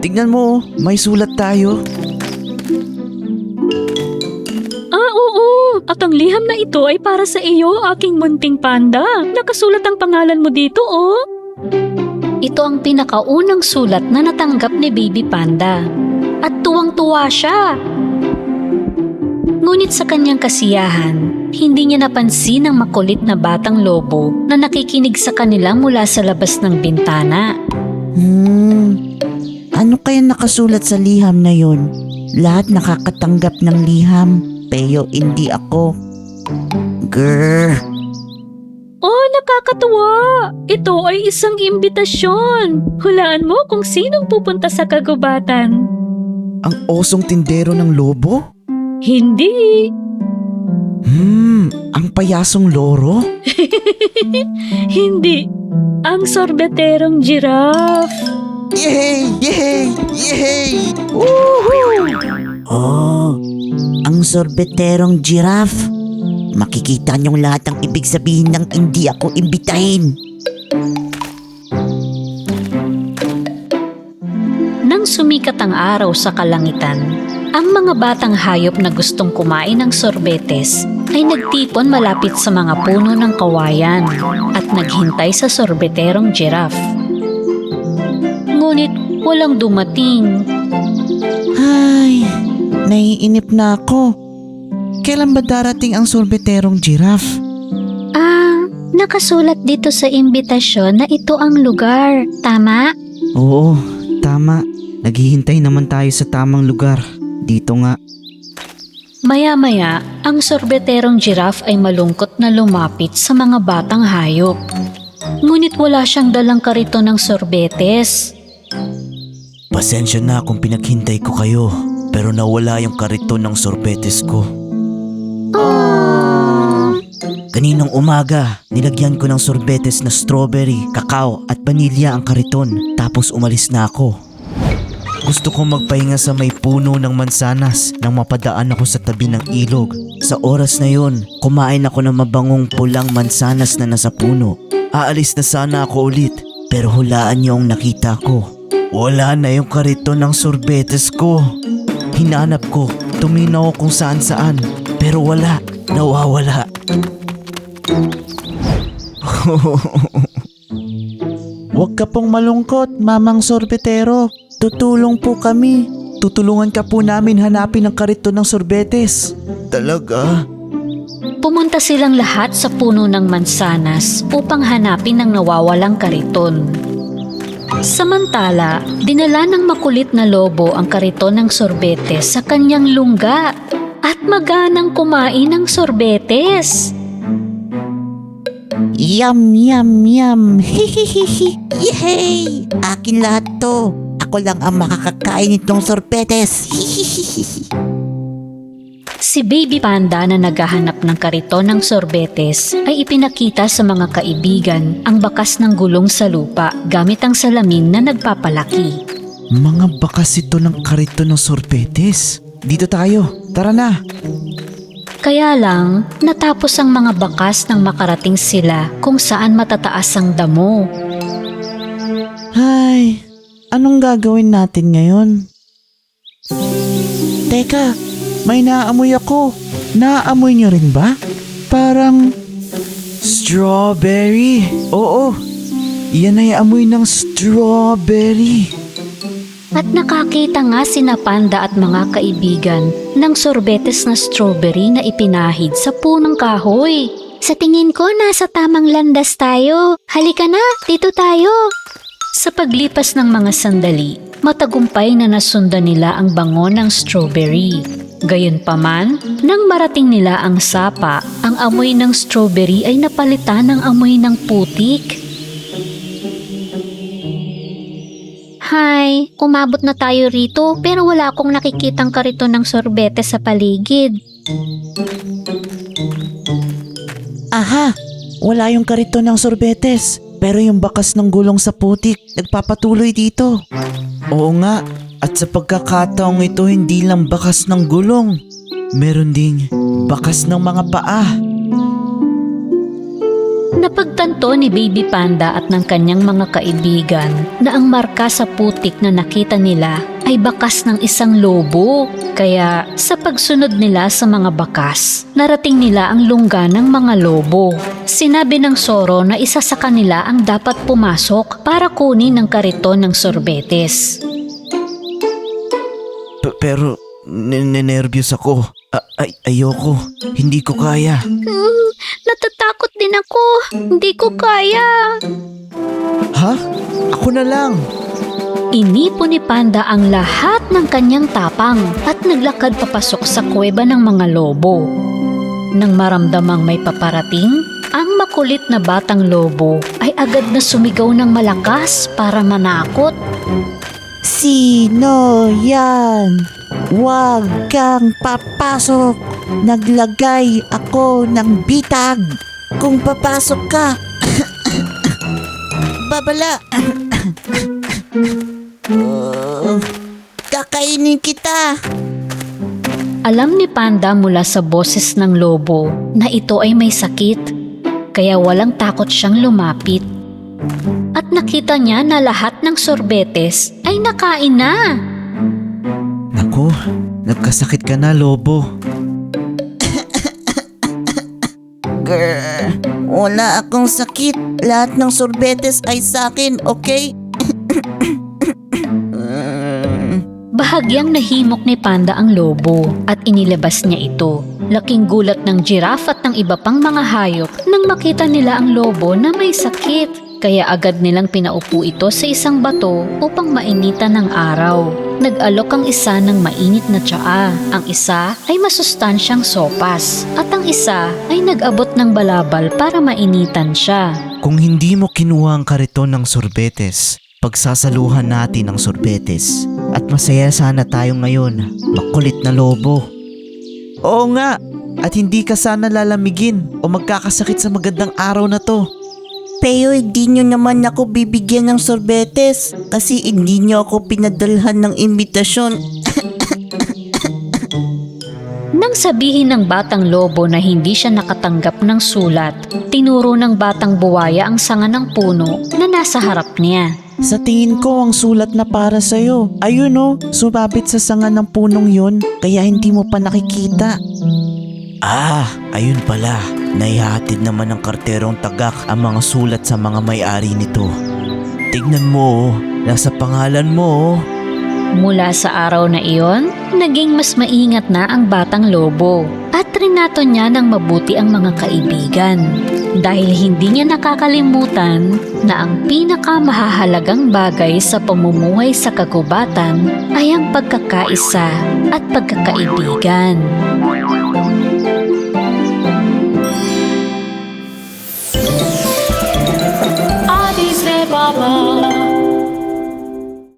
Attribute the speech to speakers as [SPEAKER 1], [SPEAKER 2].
[SPEAKER 1] tignan mo, oh, may sulat tayo.
[SPEAKER 2] Ah, oo. At ang liham na ito ay para sa iyo, aking munting panda. Nakasulat ang pangalan mo dito, oh. Ito ang pinakaunang sulat na natanggap ni Baby Panda. At tuwang-tuwa siya. Ngunit sa kanyang kasiyahan, hindi niya napansin ang makulit na batang lobo na nakikinig sa kanila mula sa labas ng bintana.
[SPEAKER 1] Hmm, ano kaya nakasulat sa liham na yon? Lahat nakakatanggap ng liham, pero hindi ako. Grr,
[SPEAKER 2] Oh, nakakatuwa! Ito ay isang imbitasyon. Hulaan mo kung sinong pupunta sa kagubatan.
[SPEAKER 1] ang osong tindero ng lobo?
[SPEAKER 2] Hindi.
[SPEAKER 1] Hmm, ang payasong loro?
[SPEAKER 2] Hindi. Ang sorbeterong giraffe.
[SPEAKER 1] Yay! Yay! Yay! Woohoo! Oh, ang sorbeterong giraffe. Makikita niyong lahat ang ibig sabihin ng hindi ako imbitahin.
[SPEAKER 2] Nang sumikat ang araw sa kalangitan, ang mga batang hayop na gustong kumain ng sorbetes ay nagtipon malapit sa mga puno ng kawayan at naghintay sa sorbeterong giraffe. Ngunit walang dumating.
[SPEAKER 1] Ay, naiinip na ako. Kailan ba darating ang sorbeterong giraffe?
[SPEAKER 2] Ah, nakasulat dito sa imbitasyon na ito ang lugar. Tama?
[SPEAKER 1] Oo, tama. Naghihintay naman tayo sa tamang lugar. Dito nga.
[SPEAKER 2] Maya-maya, ang sorbeterong giraffe ay malungkot na lumapit sa mga batang hayop. Ngunit wala siyang dalang karito ng sorbetes.
[SPEAKER 1] Pasensya na kung pinaghintay ko kayo, pero nawala yung kariton ng sorbetes ko. Kaninang umaga, nilagyan ko ng sorbetes na strawberry, kakao at vanilya ang kariton, tapos umalis na ako. Gusto ko magpahinga sa may puno ng mansanas nang mapadaan ako sa tabi ng ilog. Sa oras na yon, kumain ako ng mabangong pulang mansanas na nasa puno. Aalis na sana ako ulit, pero hulaan niyo ang nakita ko. Wala na yung kariton ng sorbetes ko. Hinanap ko, tuminaw kung saan saan, pero wala, nawawala. Huwag ka pong malungkot, Mamang Sorbetero. Tutulong po kami. Tutulungan ka po namin hanapin ang kariton ng sorbetes. Talaga?
[SPEAKER 2] Pumunta silang lahat sa puno ng mansanas upang hanapin ang nawawalang kariton. Samantala, dinala ng makulit na lobo ang kariton ng sorbetes sa kanyang lungga at maganang kumain ng sorbetes.
[SPEAKER 1] Yum, yum, yum. Hihihihi. Yay! Akin lahat to. Ako lang ang makakakain nitong sorbetes. Hihihihi.
[SPEAKER 2] Si Baby Panda na naghahanap ng kariton ng sorbetes ay ipinakita sa mga kaibigan ang bakas ng gulong sa lupa gamit ang salamin na nagpapalaki.
[SPEAKER 1] Mga bakas ito ng kariton ng sorbetes. Dito tayo. Tara na.
[SPEAKER 2] Kaya lang, natapos ang mga bakas nang makarating sila kung saan matataas ang damo.
[SPEAKER 1] Ay, anong gagawin natin ngayon? Teka, may naamoy ako. Naamoy niyo rin ba? Parang... Strawberry. Oo, yan ay amoy ng strawberry.
[SPEAKER 2] At nakakita nga sina Panda at mga kaibigan ng sorbetes na strawberry na ipinahid sa punong kahoy. Sa tingin ko, nasa tamang landas tayo. Halika na, dito tayo. Sa paglipas ng mga sandali, matagumpay na nasundan nila ang bango ng strawberry. Gayunpaman, nang marating nila ang sapa, ang amoy ng strawberry ay napalitan ng amoy ng putik. Hay, umabot na tayo rito pero wala akong nakikitang kariton ng sorbete sa paligid.
[SPEAKER 1] Aha, wala yung kariton ng sorbetes. Pero yung bakas ng gulong sa putik, nagpapatuloy dito. Oo nga, at sa pagkakataong ito hindi lang bakas ng gulong. Meron ding bakas ng mga paa.
[SPEAKER 2] Napagtanto ni Baby Panda at ng kanyang mga kaibigan na ang marka sa putik na nakita nila ay bakas ng isang lobo. Kaya sa pagsunod nila sa mga bakas, narating nila ang lungga ng mga lobo. Sinabi ng Soro na isa sa kanila ang dapat pumasok para kunin ang kariton ng sorbetes.
[SPEAKER 1] Pero ninenervyos ako. A- ay ayoko. Hindi ko kaya.
[SPEAKER 2] Hmm, natatakot din ako. Hindi ko kaya.
[SPEAKER 1] Ha? Ako na lang.
[SPEAKER 2] Inipo ni Panda ang lahat ng kanyang tapang at naglakad papasok sa kuweba ng mga lobo. Nang maramdamang may paparating, ang makulit na batang lobo ay agad na sumigaw ng malakas para manakot.
[SPEAKER 3] Sino yan? Huwag kang papasok. Naglagay ako ng bitag. Kung papasok ka, babala. Oh, kakainin kita.
[SPEAKER 2] Alam ni Panda mula sa boses ng lobo na ito ay may sakit, kaya walang takot siyang lumapit. At nakita niya na lahat ng sorbetes ay nakain na.
[SPEAKER 1] Naku, nagkasakit ka na, lobo.
[SPEAKER 3] Grr, wala akong sakit. Lahat ng sorbetes ay sa akin, okay?
[SPEAKER 2] Bahagyang nahimok ni Panda ang lobo at inilabas niya ito. Laking gulat ng giraffe at ng iba pang mga hayop nang makita nila ang lobo na may sakit. Kaya agad nilang pinaupo ito sa isang bato upang mainitan ng araw. Nag-alok ang isa ng mainit na tsaa. Ang isa ay masustansyang sopas. At ang isa ay nag-abot ng balabal para mainitan siya.
[SPEAKER 1] Kung hindi mo kinuha ang kariton ng sorbetes, pagsasaluhan natin ang sorbetes. At masaya sana tayo ngayon, makulit na lobo. Oo nga, at hindi ka sana lalamigin o magkakasakit sa magandang araw na to.
[SPEAKER 3] Pero hindi nyo naman ako bibigyan ng sorbetes kasi hindi nyo ako pinadalhan ng imbitasyon.
[SPEAKER 2] Nang sabihin ng batang lobo na hindi siya nakatanggap ng sulat, tinuro ng batang buwaya ang sanga ng puno na nasa harap niya.
[SPEAKER 1] Sa tingin ko ang sulat na para sa'yo. Ayun o, sumabit sa sanga ng punong yun, kaya hindi mo pa nakikita. Ah, ayun pala. Naihatid naman ng karterong tagak ang mga sulat sa mga may-ari nito. Tignan mo, nasa pangalan mo.
[SPEAKER 2] Mula sa araw na iyon, naging mas maingat na ang batang lobo at trinato niya ng mabuti ang mga kaibigan. Dahil hindi niya nakakalimutan na ang pinakamahahalagang bagay sa pamumuhay sa kagubatan ay ang pagkakaisa at pagkakaibigan.
[SPEAKER 4] mama.